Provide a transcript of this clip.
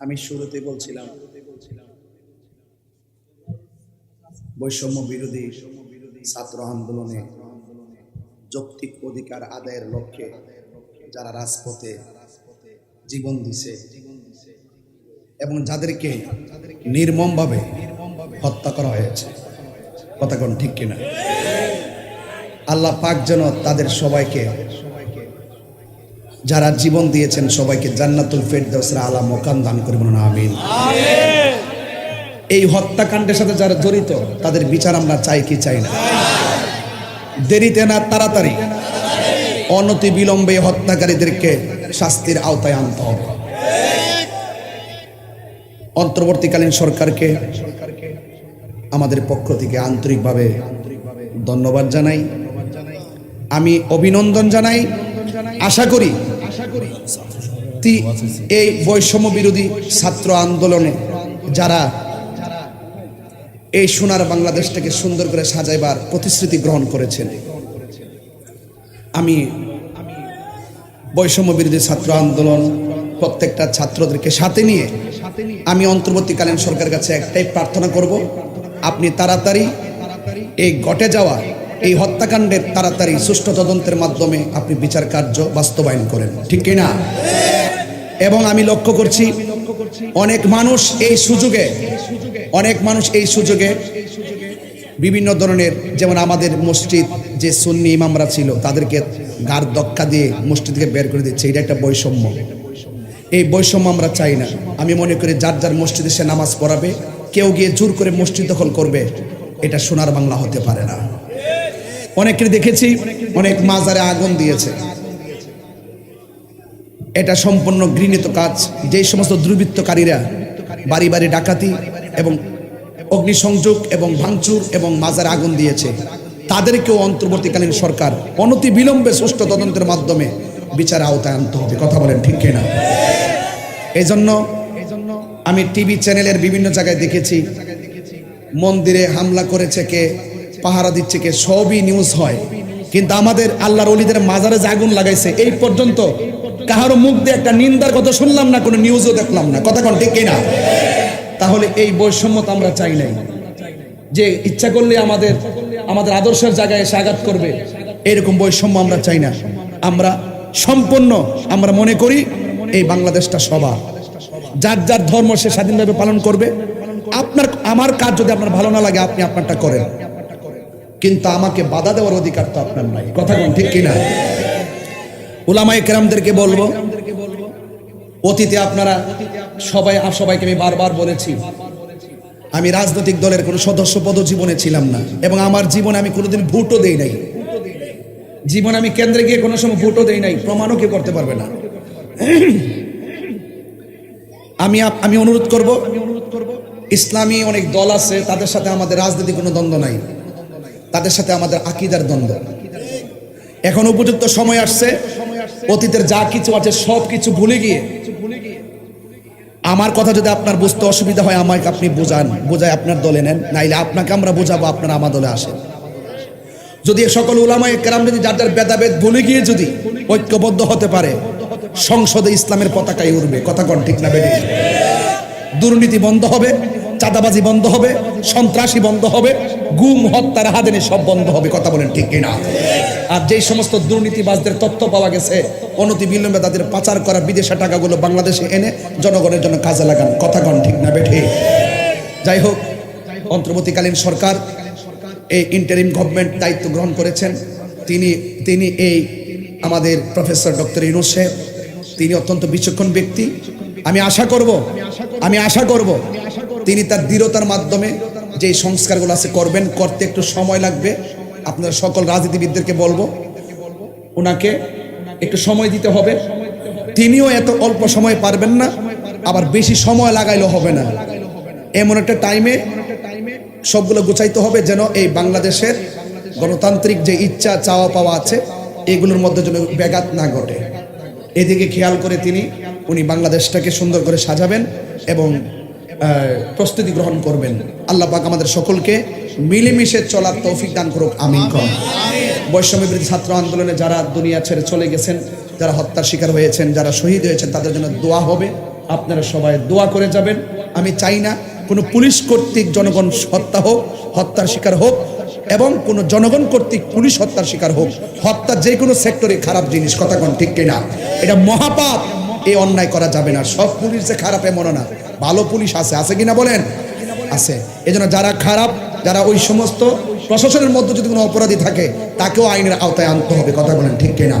আমি শুরুতে বলছিলাম, বৈষম্য বিরোধী ছাত্র আন্দোলনে যৌক্তিক অধিকার আদায়ের লক্ষ্যে যারা রাজপথে জীবন দিছে এবং যাদেরকে নির্মমভাবে হত্যা করা হয়েছে। কথা কোন ঠিক কিনা? আল্লাহ পাক যেন তাদের সবাইকে যারা জীবন দিয়েছেন সবাইকে জান্নাতুল ফেরদৌসের আলা মোকাম দান করবেন আমিন। এই হত্যাকাণ্ডের সাথে যারা জড়িত, তাদের বিচার আমরা চাই কি চাই না? দেরিতে না তাড়াতাড়ি অনতি বিলম্বে হত্যাকারীদেরকে শাস্তির আওতায় আনতে হবে। অন্তর্বর্তীকালীন সরকারকে আমাদের পক্ষ থেকে আন্তরিকভাবে ধন্যবাদ জানাই। আমি অভিনন্দন জানাই। আশা করি এই বৈষম্য বিরোধী ছাত্র আন্দোলনে যারা এই সোনার বাংলাদেশটাকে সুন্দর করে সাজাইবার প্রতিশ্রুতি গ্রহণ করেছেন। আমি বৈষম্য বিরোধী ছাত্র আন্দোলন প্রত্যেকটা ছাত্রদেরকে সাথে নিয়ে আমি অন্তর্বর্তীকালীন সরকারের কাছে একটাই প্রার্থনা করব, আপনি তাড়াতাড়ি এই ঘটে যাওয়া এই হত্যাকাণ্ডের তাড়াতাড়ি সুষ্ঠু তদন্তের মাধ্যমে আপনি বিচার কার্য বাস্তবায়ন করেন। ঠিক কিনা? এবং আমি লক্ষ্য করছি, অনেক মানুষ এই সুযোগে, অনেক মানুষ এই সুযোগে বিভিন্ন ধরনের, যেমন আমাদের মসজিদ, যে সুন্নি ইমামরা ছিল, তাদেরকে গার দক্কা দিয়ে মসজিদকে বের করে দিচ্ছে। এটা একটা বৈষম্য। এই বৈষম্য আমরা চাই না। আমি মনে করি যার যার মসজিদে সে নামাজ পড়াবে, কেউ গিয়ে জোর করে মসজিদ দখল করবে, এটা সোনার বাংলা হতে পারে না। অনেকে দেখেছি, অনেক মাজারে আগুন দিয়েছে। এটা সম্পূর্ণ গৃহীত কাজ। যেই সমস্ত দুর্বৃত্তকারীরা, বাড়ি বাড়ি ডাকাতি এবং অগ্নিসংযোগ এবং ভাঙচুর এবং মাজারে আগুন দিয়েছে, তাদেরকেও অন্তর্বর্তীকালীন সরকার অনতি বিলম্বে সুষ্ঠু তদন্তের মাধ্যমে বিচার আওতায় আনতে হবে। কথা বলেন ঠিক কিনা? এই জন্য আমি টিভি চ্যানেলের বিভিন্ন জায়গায় দেখেছি, মন্দিরে হামলা করেছে কে? পাহারা দিচ্ছে কে, সবই নিউজ হয়। কিন্তু আমাদের আল্লাহর অলিদের মাজারে যে আগুন লাগাইছে, এই পর্যন্ত কাহারো মুখ দিয়ে একটা নিন্দার কথা শুনলাম না, কোনো নিউজও দেখলাম না। কথা কোন, ঠিক কিনা? তাহলে এই বৈষম্য তো আমরা চাই নাই। যে ইচ্ছা করলে আমাদের আমাদের আদর্শের জায়গায় এসে আঘাত করবে, এরকম বৈষম্য আমরা চাই না। আমরা সম্পূর্ণ, আমরা মনে করি এই বাংলাদেশটা সবার। যার যার ধর্ম সে স্বাধীনভাবে পালন করবে। আপনার, আমার কাজ যদি আপনার ভালো না লাগে, আপনি আপনারটা করেন। কিন্তু আমাকে বাধা দেওয়ার অধিকার তো আপনার নাই। কথা কোন ঠিক কিনা? উলামায়ে কেরামদেরকে বলব, অতীতে আপনারা সবাই সবাইকে আমি বারবার বলেছি, আমি রাজনৈতিক দলের কোনো সদস্য পদ জীবনে ছিলাম না এবং আমার জীবনে আমি কোনোদিন ভোটও দেই নাই। জীবনে আমি কেন্দ্রে গিয়ে কোনো সময় ভোটও দেই নাই, প্রমাণও কেউ করতে পারবে না। আমি আমি অনুরোধ করব, ইসলামী অনেক দল আছে, তাদের সাথে আমাদের রাজনীতি কোনো দ্বন্দ্ব নাই। তাদের সাথে আমাদের আকিদার দ্বন্দ্ব। এখন উপযুক্ত সময় আসছে। অতীতের যা কিছু আছে, সব কিছু ভুলে গিয়ে আমার কথা যদি আপনার বুঝতে অসুবিধা হয়, আমাকে আপনি বোঝান, বোঝায় আপনার দলে নেন, নাইলে আপনাকে আমরা বোঝাবো, আপনারা আমার দলে আসেন। যদি সকল উলামায়ে কেরাম যদি যার যার ভেদাভেদ ভুলে গিয়ে যদি ঐক্যবদ্ধ হতে পারে, সংসদে ইসলামের পতাকায় উঠবে কথা কোন ঠিক না বেরিয়ে দুর্নীতি বন্ধ হবে। চাঁদাবাজি বন্ধ হবে, সন্ত্রাসী বন্ধ হবে, গুম হত্যা রাহাদানি সব বন্ধ হবে, কথা বলেন ঠিক কিনা? আর যেই সমস্ত দুর্নীতিবাজদের তথ্য পাওয়া গেছে, অনতি বিলম্বে তাদের পাচার করা বিদেশে টাকাগুলো বাংলাদেশে এনে জনগণের জন্য কাজে লাগান, কথা কন ঠিক না বেঠে? যাই হোক, অন্তর্বর্তীকালীন সরকার, এই ইন্টারিম গভর্নমেন্ট দায়িত্ব গ্রহণ করেছেন। তিনি তিনি এই আমাদের প্রফেসর ডক্টর সাহেব, তিনি অত্যন্ত বিচক্ষণ ব্যক্তি। আমি আশা করব, আমি আশা করব তিনি তার দৃঢ়তার মাধ্যমে যে সংস্কারগুলো আছে করবেন, করতে একটু সময় লাগবে। আপনারা সকল রাজনীতিবিদদেরকে বলব, ওনাকে একটু সময় দিতে হবে। তিনিও এত অল্প সময় পারবেন না, আবার বেশি সময় লাগাইলেও হবে না। এমন একটা টাইমে সবগুলো গুছাইতে হবে যেন এই বাংলাদেশের গণতান্ত্রিক যে ইচ্ছা, চাওয়া, পাওয়া আছে, এগুলোর মধ্যে যেন ব্যাঘাত না ঘটে। এদিকে খেয়াল করে তিনি, উনি বাংলাদেশটাকে সুন্দর করে সাজাবেন এবং প্রস্তুতি গ্রহণ করবেন। আল্লাহ পাক আমাদের সকলকে মিলেমিশে চলার তৌফিক দান করুক, আমিন কন বৈষম্য বিরোধী ছাত্র আন্দোলনে যারা দুনিয়া ছেড়ে চলে গেছেন, যারা হত্যার শিকার হয়েছেন, যারা শহীদ হয়েছেন, তাদের জন্য দোয়া হবে। আপনারা সবাই দোয়া করে যাবেন। আমি চাই না কোনো পুলিশ কর্তৃক জনগণ হত্যা হোক, হত্যার শিকার হোক, এবং কোনো জনগণ কর্তৃক পুলিশ হত্যার শিকার হোক। হত্যা যে কোনো সেক্টরে খারাপ জিনিস, কথা কোন ঠিক কিনা? এটা মহাপাপ। এই অন্যায় করা যাবে না। সব পুলিশ যে খারাপ এমন না। ভালো পুলিশ আছে। আছে কিনা বলেন? আছে। এজন্য যারা খারাপ, যারা ওই সমস্ত প্রশাসনের মধ্যে যদি কোনো অপরাধী থাকে, তাকেও আইনের আওতায় আনতে হবে। কথা বলেন ঠিক কিনা?